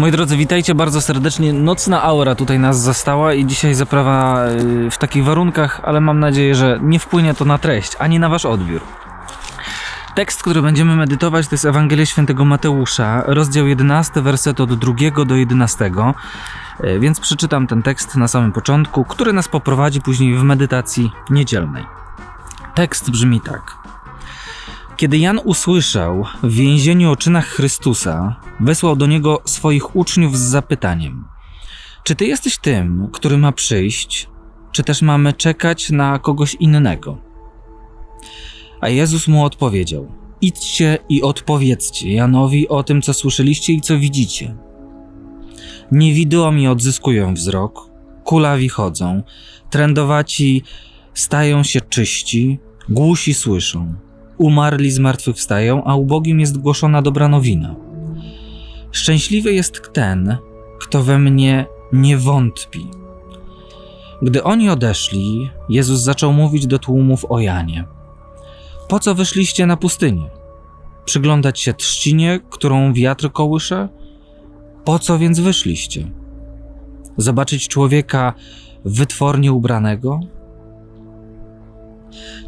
Moi drodzy, witajcie bardzo serdecznie. Nocna aura tutaj nas zastała i dzisiaj zaprawa y, w takich warunkach, ale mam nadzieję, że nie wpłynie to na treść, ani na wasz odbiór. Tekst, który będziemy medytować, to jest Ewangelia Świętego Mateusza, rozdział 11, werset od 2 do 11. Y, Więc przeczytam ten tekst na samym początku, który nas poprowadzi później w medytacji niedzielnej. Tekst brzmi tak. Kiedy Jan usłyszał w więzieniu o czynach Chrystusa, wysłał do niego swoich uczniów z zapytaniem: Czy ty jesteś tym, który ma przyjść, czy też mamy czekać na kogoś innego? A Jezus mu odpowiedział: Idźcie i odpowiedzcie Janowi o tym, co słyszeliście i co widzicie. Niewidomi odzyskują wzrok, kulawi chodzą, trędowaci stają się czyści, głusi słyszą umarli zmartwychwstają, a ubogim jest głoszona dobra nowina. Szczęśliwy jest ten, kto we mnie nie wątpi. Gdy oni odeszli, Jezus zaczął mówić do tłumów o Janie. Po co wyszliście na pustynię? Przyglądać się trzcinie, którą wiatr kołysze? Po co więc wyszliście? Zobaczyć człowieka wytwornie ubranego?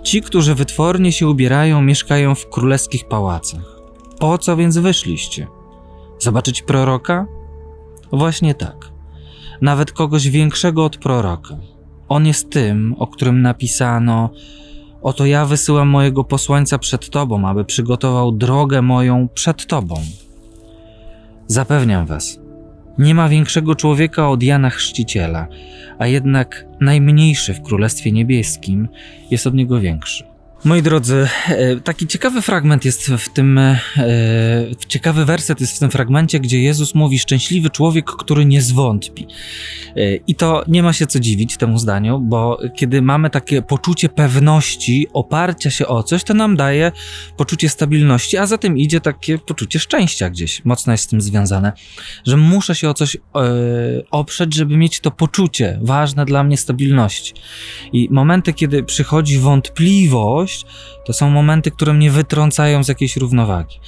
Ci, którzy wytwornie się ubierają, mieszkają w królewskich pałacach. Po co więc wyszliście? Zobaczyć proroka? Właśnie tak. Nawet kogoś większego od proroka. On jest tym, o którym napisano: Oto ja wysyłam mojego posłańca przed tobą, aby przygotował drogę moją przed tobą. Zapewniam was, nie ma większego człowieka od Jana Chrzciciela, a jednak najmniejszy w Królestwie Niebieskim jest od niego większy. Moi drodzy, e, taki ciekawy fragment jest w tym, e, ciekawy werset jest w tym fragmencie, gdzie Jezus mówi: Szczęśliwy człowiek, który nie zwątpi. E, I to nie ma się co dziwić temu zdaniu, bo kiedy mamy takie poczucie pewności, oparcia się o coś, to nam daje poczucie stabilności, a za tym idzie takie poczucie szczęścia gdzieś. Mocno jest z tym związane, że muszę się o coś oprzeć, żeby mieć to poczucie ważne dla mnie stabilności. I momenty, kiedy przychodzi wątpliwość, to są momenty, które mnie wytrącają z jakiejś równowagi.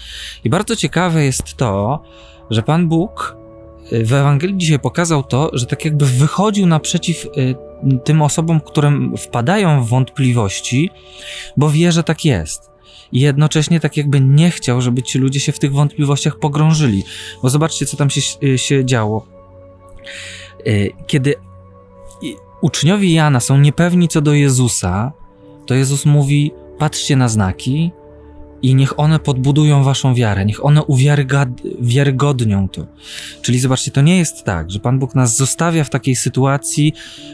I bardzo ciekawe jest to, że Pan Bóg y, w Ewangelii dzisiaj pokazał to, że tak jakby wychodził naprzeciw y, tym osobom, które wpadają w wątpliwości, bo wie, że tak jest. I jednocześnie tak jakby nie chciał, żeby ci ludzie się w tych wątpliwościach pogrążyli. Bo zobaczcie, co tam się, y, się działo. Kiedy uczniowie Jana są niepewni co do Jezusa, to Jezus mówi: patrzcie na znaki i niech one podbudują waszą wiarę, niech one uwiarygodnią to. Czyli zobaczcie, to nie jest tak, że Pan Bóg nas zostawia w takiej sytuacji,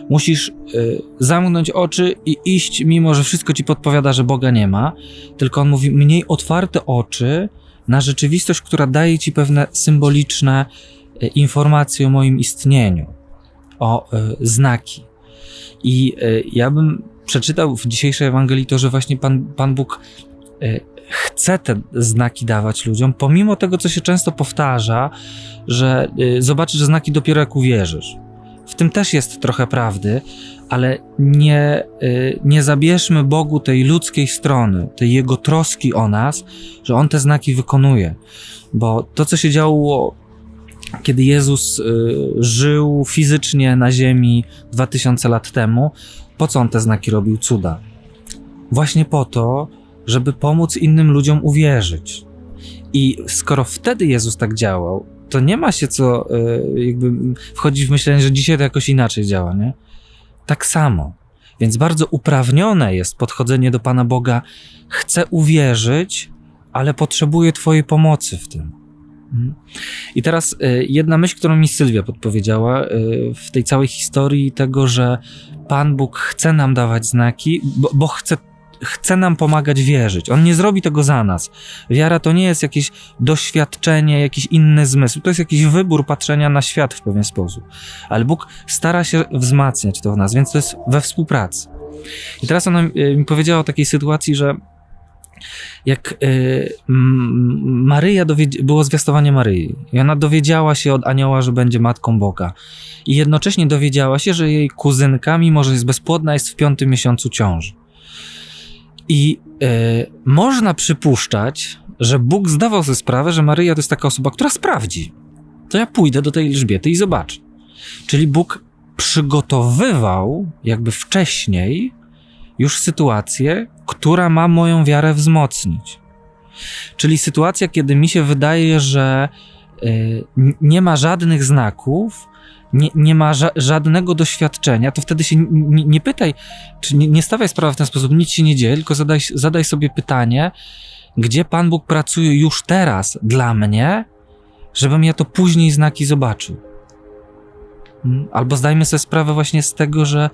musisz y, zamknąć oczy i iść, mimo że wszystko ci podpowiada, że Boga nie ma, tylko On mówi: mniej otwarte oczy na rzeczywistość, która daje ci pewne symboliczne y, informacje o moim istnieniu, o y, znaki. I y, ja bym przeczytał w dzisiejszej Ewangelii to, że właśnie Pan, Pan Bóg e, chce te znaki dawać ludziom, pomimo tego, co się często powtarza, że e, zobaczysz znaki dopiero jak uwierzysz. W tym też jest trochę prawdy, ale nie, e, nie zabierzmy Bogu tej ludzkiej strony, tej Jego troski o nas, że On te znaki wykonuje. Bo to, co się działo, kiedy Jezus żył fizycznie na ziemi 2000 lat temu, po co on te znaki robił cuda? Właśnie po to, żeby pomóc innym ludziom uwierzyć. I skoro wtedy Jezus tak działał, to nie ma się co yy, jakby wchodzić w myślenie, że dzisiaj to jakoś inaczej działa, nie? Tak samo. Więc bardzo uprawnione jest podchodzenie do Pana Boga. Chcę uwierzyć, ale potrzebuję Twojej pomocy w tym. Mhm. I teraz y, jedna myśl, którą mi Sylwia podpowiedziała y, w tej całej historii tego, że Pan Bóg chce nam dawać znaki, bo, bo chce chce nam pomagać wierzyć. On nie zrobi tego za nas. Wiara to nie jest jakieś doświadczenie, jakiś inny zmysł. To jest jakiś wybór patrzenia na świat w pewien sposób. Ale Bóg stara się wzmacniać to w nas, więc to jest we współpracy. I teraz ona y, mi powiedziała o takiej sytuacji, że jak y, Maryja było zwiastowanie Maryi i ona dowiedziała się od anioła, że będzie matką Boga i jednocześnie dowiedziała się, że jej kuzynka, mimo że jest bezpłodna, jest w piątym miesiącu ciąży. I y, można przypuszczać, że Bóg zdawał sobie sprawę, że Maryja to jest taka osoba, która sprawdzi. to ja pójdę do tej Elżbiety i zobaczę. Czyli Bóg przygotowywał jakby wcześniej już sytuację, która ma moją wiarę wzmocnić. Czyli sytuacja, kiedy mi się wydaje, że n- nie ma żadnych znaków, nie, nie ma ża- żadnego doświadczenia, to wtedy się nie pytaj, czy nie, nie stawiaj sprawy w ten sposób, nic się nie dzieje, tylko zadaj, zadaj sobie pytanie, gdzie Pan Bóg pracuje już teraz dla mnie, żebym ja to później znaki zobaczył. Mm, Albo zdajmy sobie sprawę właśnie z tego, że,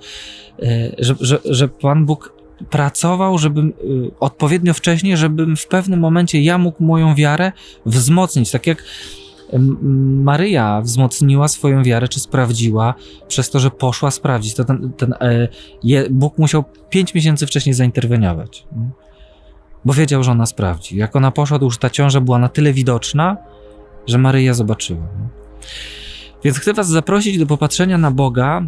e, że, że, że Pan Bóg pracował, żebym y, odpowiednio wcześnie, żebym w pewnym momencie ja mógł moją wiarę wzmocnić. Tak jak Maryja wzmocniła swoją wiarę, czy sprawdziła przez to, że poszła sprawdzić. To ten, ten, e, Bóg musiał pięć miesięcy wcześniej zainterweniować. Bo wiedział, że ona sprawdzi. Jak ona poszła, to już ta ciąża była na tyle widoczna, że Maryja zobaczyła. Więc chcę Was zaprosić do popatrzenia na Boga,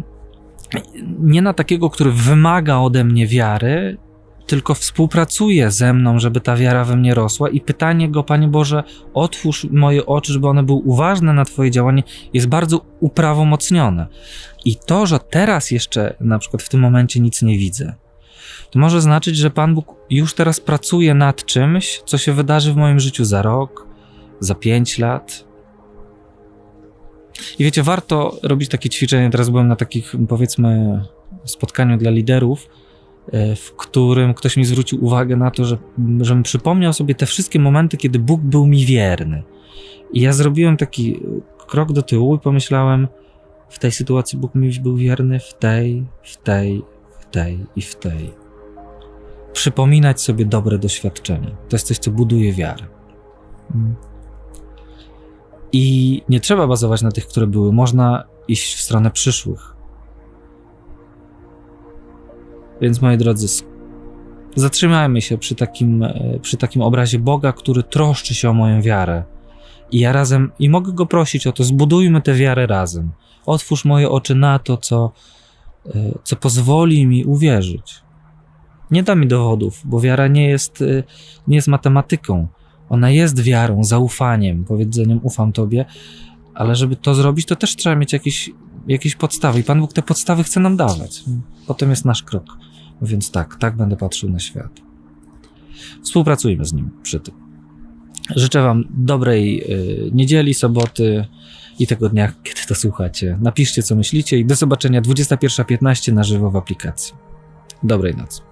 nie na takiego, który wymaga ode mnie wiary, tylko współpracuje ze mną, żeby ta wiara we mnie rosła. I pytanie go, Panie Boże, otwórz moje oczy, żeby one były uważne na Twoje działanie, jest bardzo uprawomocnione. I to, że teraz jeszcze na przykład w tym momencie nic nie widzę, to może znaczyć, że Pan Bóg już teraz pracuje nad czymś, co się wydarzy w moim życiu za rok, za pięć lat. I wiecie, warto robić takie ćwiczenie. Teraz byłem na takich, powiedzmy, spotkaniu dla liderów, e, w którym ktoś mi zwrócił uwagę na to, że, żebym przypomniał sobie te wszystkie momenty, kiedy Bóg był mi wierny. I ja zrobiłem taki krok do tyłu i pomyślałem, w tej sytuacji Bóg mi był wierny, w tej, w tej, w tej i w tej. Przypominać sobie dobre doświadczenia. To jest coś, co buduje wiarę. I nie trzeba bazować na tych, które były. Można iść w stronę przyszłych. Więc moi drodzy, zatrzymajmy się przy takim, e, przy takim obrazie Boga, który troszczy się o moją wiarę. I ja razem, i mogę go prosić o to, zbudujmy tę wiarę razem. Otwórz moje oczy na to, co, e, co pozwoli mi uwierzyć. Nie da mi dowodów, bo wiara nie jest, e, nie jest matematyką. Ona jest wiarą, zaufaniem, powiedzeniem ufam Tobie, ale żeby to zrobić, to też trzeba mieć jakieś, jakieś podstawy i Pan Bóg te podstawy chce nam dawać. Potem jest nasz krok. Więc tak, tak będę patrzył na świat. Współpracujmy z Nim przy tym. Życzę Wam dobrej y, niedzieli, soboty i tego dnia, kiedy to słuchacie. Napiszcie, co myślicie i do zobaczenia 21.15 na żywo w aplikacji. Dobrej nocy.